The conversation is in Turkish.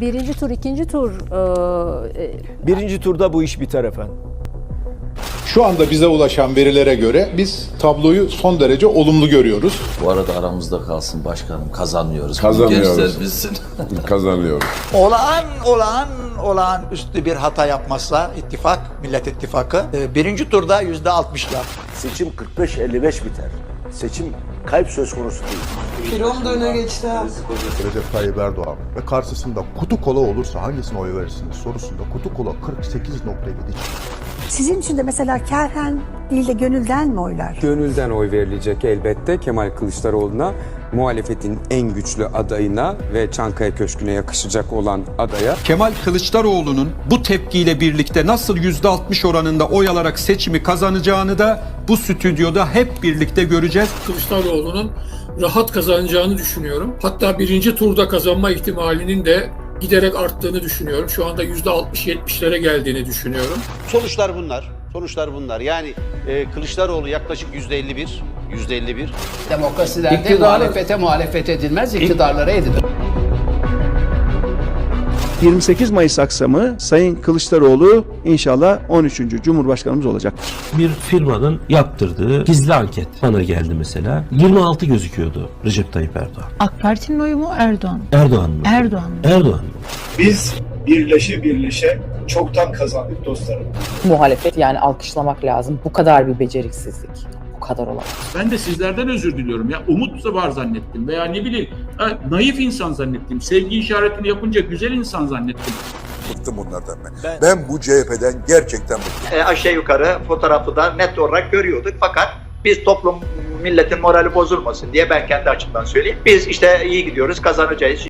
birinci tur, ikinci tur e, e, Birinci turda bu iş biter efendim. Şu anda bize ulaşan verilere göre biz tabloyu son derece olumlu görüyoruz. Bu arada aramızda kalsın başkanım kazanıyoruz. Kazanıyoruz. Gençler bilsin. Kazanıyoruz. olağan olağan olağan üstü bir hata yapmazsa ittifak, Millet İttifakı e, birinci turda yüzde 60'la. Seçim 45-55 biter. Seçim kayıp söz konusu değil. Firon da öne geçti ha. Recep Tayyip Erdoğan ve karşısında kutu kola olursa hangisine oy verirsiniz sorusunda kutu kola 48.7 Sizin için de mesela kerhen değil de gönülden mi oylar? Gönülden oy verilecek elbette Kemal Kılıçdaroğlu'na, muhalefetin en güçlü adayına ve Çankaya Köşkü'ne yakışacak olan adaya. Kemal Kılıçdaroğlu'nun bu tepkiyle birlikte nasıl %60 oranında oy alarak seçimi kazanacağını da bu stüdyoda hep birlikte göreceğiz. Kılıçdaroğlu'nun rahat kazanacağını düşünüyorum. Hatta birinci turda kazanma ihtimalinin de giderek arttığını düşünüyorum. Şu anda %60-70'lere geldiğini düşünüyorum. Sonuçlar bunlar. Sonuçlar bunlar. Yani e, Kılıçdaroğlu yaklaşık %51, %51. Demokrasilerde muhalefete muhalefet edilmez, iktidarlara edilir. 28 Mayıs akşamı Sayın Kılıçdaroğlu inşallah 13. Cumhurbaşkanımız olacaktır. Bir firmanın yaptırdığı gizli anket bana geldi mesela. 26 gözüküyordu Recep Tayyip Erdoğan. AK Parti'nin oyu mu Erdoğan? Erdoğan mı? Erdoğan mı? Erdoğan mı? Biz birleşe birleşe çoktan kazandık dostlarım. Muhalefet yani alkışlamak lazım. Bu kadar bir beceriksizlik. Kadar olamaz. Ben de sizlerden özür diliyorum. Ya umut da var zannettim veya ne bileyim naif insan zannettim. Sevgi işaretini yapınca güzel insan zannettim. Bıktım bunlardan ben. Ben- Ben bu CHP'den gerçekten bıktım. E, aşağı yukarı fotoğrafı da net olarak görüyorduk fakat biz toplum milletin morali bozulmasın diye ben kendi açımdan söyleyeyim. Biz işte iyi gidiyoruz, kazanacağız.